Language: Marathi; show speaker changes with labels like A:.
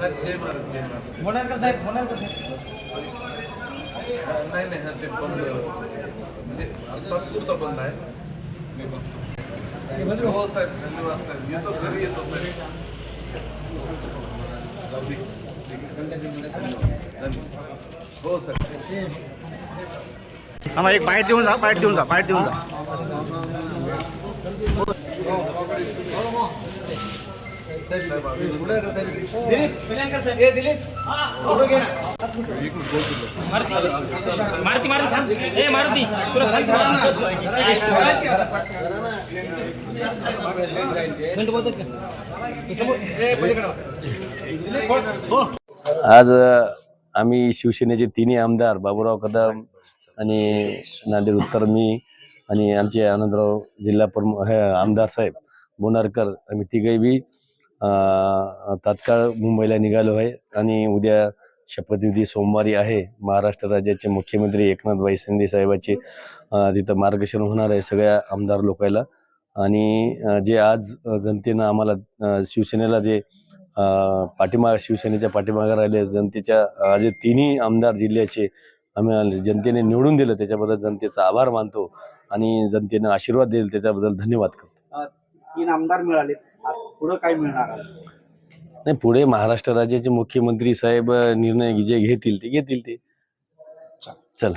A: साहेब जय महाराज जय महाराज
B: मोनारकर साहेब मोनारकर साहेब।
A: नाही नाही हा ते बंद म्हणजे तात्पुरता बंद आहे हो साहेब धन्यवाद साहेब। येतो घरी येतो साहेब ठीक ठीक आहे. धन्यवाद। हो साहेब।
C: आम्हाला एक बाईट देऊन जा बाईट देऊन जा बाईट देऊन जा
B: मारुती मारुती ए मारुती
D: आज आम्ही शिवसेनेचे तिन्ही आमदार बाबूराव कदम आणि नांदेड उत्तर मी आणि आमचे आनंदराव जिल्हा प्रमुख हे आमदार साहेब बोनारकर आम्ही तिघही बी. तात्काळ मुंबईला निघालो आहे आणि उद्या शपथविधी सोमवारी आहे. महाराष्ट्र राज्याचे मुख्यमंत्री एकनाथभाई शिंदे साहेबाचे तिथं मार्गदर्शन होणार आहे सगळ्या आमदार लोकायला. आणि जे आज जनतेनं आम्हाला शिवसेनेला जे पाठीमाग शिवसेनेच्या पाठीमागे राहिले जनतेच्या जे तिन्ही आमदार जिल्ह्याचे आम्ही जनतेने निवडून दिलं त्याच्याबद्दल जनतेचा आभार मानतो आणि जनतेनं आशीर्वाद दिले त्याच्याबद्दल धन्यवाद करतो.
C: तीन आमदार मिळाले पुढं काय मिळणार
D: नाही पुढे महाराष्ट्र राज्याचे मुख्यमंत्री साहेब निर्णय जे घेतील ते घेतील ते. चल.